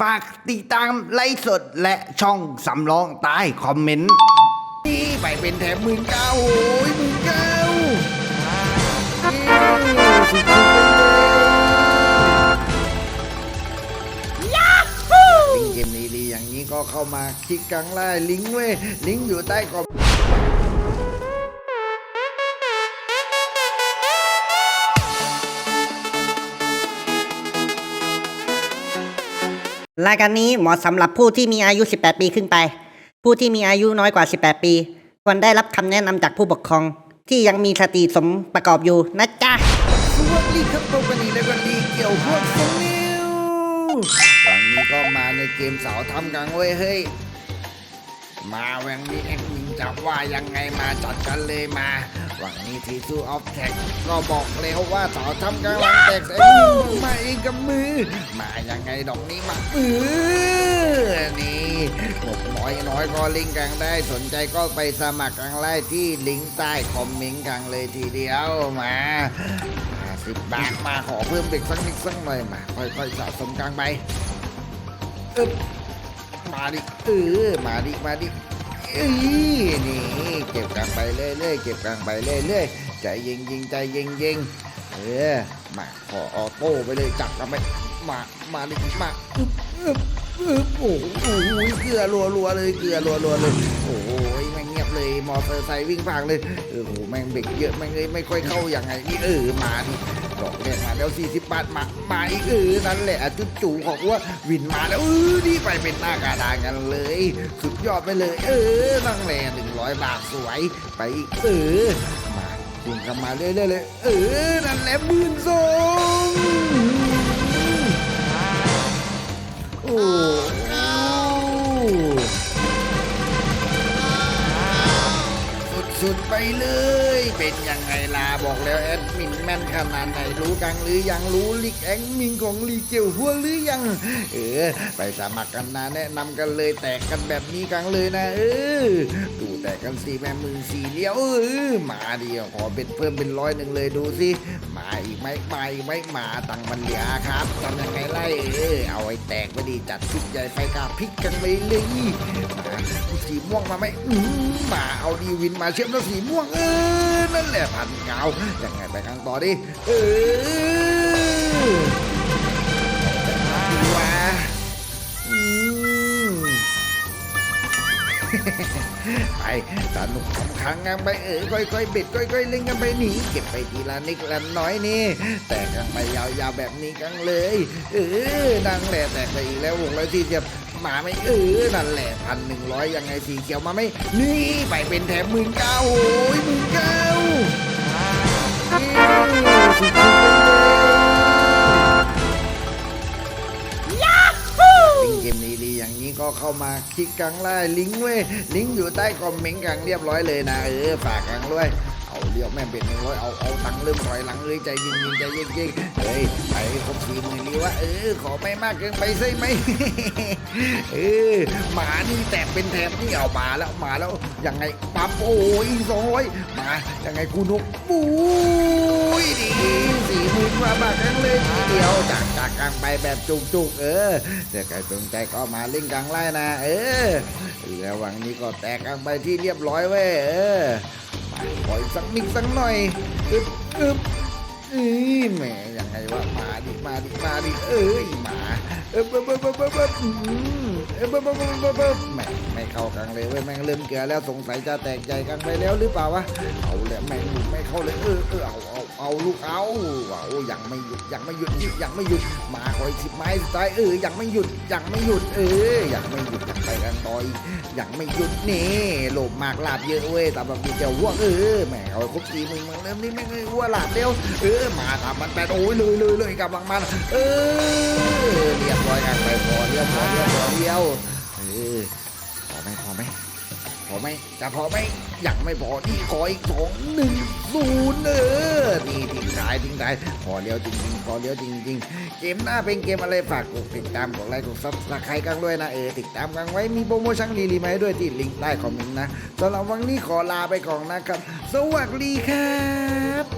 ฝากติดตามไลฟ์สดและช่องสำรองใต้คอมเมนต์นี่ไปเป็นแถมหมื่นเก้าโอ้ยหมื่นเก้าสุดๆไปเลยลิงก์เกมนี้ดีอย่างนี้ก็เข้ามาคลิกกลางไล่ลิงก์เว้ยลิงก์อยู่ใต้คอม รายการนี้เหมาะสำหรับผู้ที่มีอายุ 18 ปีขึ้นไป ผู้ที่มีอายุน้อยกว่า 18 ปี ควรได้รับคำแนะนำจากผู้ปกครอง ที่ยังมีสติสมประกอบอยู่นะจ๊ะสวัสดีครับพบกันอีกแล้ววันนี้เกี่ยวพวกสนิววันนี้ก็มาในเกมเสาทำกลางเว้ยเฮ้ย มาแวงนี้แอคมินจับว่ายังไงมาจัดกันเลยมา วันนี้ทีซูออฟแท็กก็บอกแล้วว่าเสาทำกลางหลังแตกใส่มือมาเอง กับมือ มายังไงดอกนี้มาเออนี่งบน้อยน้อยก็ลิงก์กลางได้สนใจก็ไปสมัครกลางไล่ที่ลิงก์ใต้คอมเมนต์กลางเลยทีเดียวมาสิบบาทมาขอเพิ่มเด็กสักนิดสักหน่อยมาค่อยๆสะสมกลางไปอึบมาดิเออมาดิมาดิเอ้ยนี่เก็บกันไปเรื่อยๆเก็บกันไปเรื่อยๆใจเย็นยิงใจเย็นยิง เออมาขอออโต้ไปเลยจับกันไปมามาดิมาอึบอึบอึบโอ้โหเกลือรัวรัวเลยเกลือรัวรัวเลยโอ้โหแม่งเงียบเลยมอเตอร์ไซค์วิ่งผ่านเลยเออโหแม่งเบรกเยอะแม่งเลยไม่ค่อยเข้าอย่างไงนี่เออมาดิดอกแรกมาแล้ว 40 บาทมามาอีกเออนั่นแหละจุ๊จู่ของว่าวินมาแล้วเออนี่ไปเป็นหน้ากาดานกันเลย สุดยอดไปเลย เออนั่งแหล่หนึ่งร้อยบาทสวยไปอีกเออ มาคุงกันมาเรื่อยๆเลย เออ นั่นแหละหมื่นสองโอ้ สุดๆไปเลย เป็นยังไงล่ะบอกแล้วแอดมินแม่นขนาดไหนรู้กันหรือยังรู้ลิกแอดมินของลีเจียวหัวหรือยัง เออ ไปสมัครกันนะแนะนำกันเลยแตกกันแบบนี้กันเลยนะ เออ ดูแตกกันสี่แม่มือสี่เลี้ยวเออมาดีขอเป็นเพิ่มเป็นร้อยหนึ่งเลยดูสิมาอีกไหมมาอีกไหมมาตังค์มันเหลือครับทำยังไงไล่เออเอาไอ้แตกไปดีจัดชุดใหญ่ไฟกาพริกกันไปเลยมา สีม่วงมาไหมอืมมาเอาดีวินมาเชื่อมแล้วสีม่วงเออนั่นแหละพันเกายังไงไปข้างต่อดิเออดีวะอืมไปสนุกขำขังกันไปเออค่อยๆเบ็ดค่อยๆเล่นกันไปหนีเก็บไปทีละนิดละน้อยนี่ แต่กันไปยาวๆแบบนี้กันเลย เออนั่งแหละแตกไปอีกแล้ววงร้อยที่จะ มาไหม่เออนั่นแหละพันหนึ่งร้อยยังไงสีเขียวมาไหมนี่ไปเป็นแถมหมื่นเก้าโอ้ยหมื่นเก้าเอ้ยสุดๆไปเลยลิงก์เกมนี้ดีอย่างนี้ก็เข้ามาคลิกกลางไล่ลิงก์เว้ยลิงก์อยู่ใต้คอมเมนต์กลางเรียบร้อยเลยนะเออฝากกลางด้วย เอาเรียกแม่เป็นหนึ่งร้อยเอาเอาตังเริ่มถอยหลังเลยใจเย็นๆใจเย็นๆเฮ้ยไปครบสี่หมื่นนี้วะเออขอไม่มากเกินไปใช่ไหมเออหมานี่แตกเป็นแถมนี่เอามาแล้วมาแล้วยังไงปั๊บโอ้ยสองร้อยมายังไงคูณหกปุ้ยดีสี่หมื่นกว่าบาทกันเลยทีเดียวจากจากกลางไปแบบจุกๆเออถ้าใครสนใจก็มาเล่นกลางไล่นะ เออแล้ววังนี้ก็แตกกลางไปที่เรียบร้อยเว้ยเออ ขออีกสักนิดสักหน่อยอึบอึบอีแหมยังไงวะมาดิมาดิมาดิเอ้ยมาเออเบิ้บเบิ้บเบิ้บเบิ้บเบิ้บอืมเออเบิ้บเบิ้บเบิ้บเบิ้บเบิ้บแหมไม่เข้ากันเลยเว้ยแม่งเริ่มเกลือแล้วสงสัยจะแตกใจกันไปแล้วหรือเปล่าวะเอาแล้วแม่งหลุดไม่เข้าเลยเออเออเอาเอาเอาลูกเอาว้ายังไม่หยุดยังไม่หยุดยังไม่หยุดมาคอยสิบไม้สุดท้ายเออยังไม่หยุดยังไม่หยุดเออยังไม่หยุดยังไม่ อยยังไม่หยุดนี่โลบมากลาบเยอะเว้ยแต่แบบมีเจ้าวัวเออแหมเอาคุกกี้มึงมึงเริ่มนี่แม่งเลยวัวลาบเร็วเออมาทำมันแปดโอ้ยเลยเลยเลยกำลังมันเออเรียบร้อยกันไปพอเรียบร้อยเรียบร้อยเดียวเออพอไหมพอไหม อไหมจะพอไหมยังไม่พอนี่ขออีกสองหนึ่งศูนย์เออนี่ทิ้งท้ายทิ้งท้ายพอเลี้ยวจริงๆพอเลี้ยวจริง ๆ เกมหน้าเป็นเกมอะไรฝากกดติดตามกดไลค์กดซับสไครต์กันด้วยนะเออติดตามกันไว้มีโปรโมชั่นดีๆมาให้ด้วยที่ลิงก์ใต้คอมเมนต์นะสำหรับวันนี้ขอลาไปก่อนนะครับ สวัสดีครับ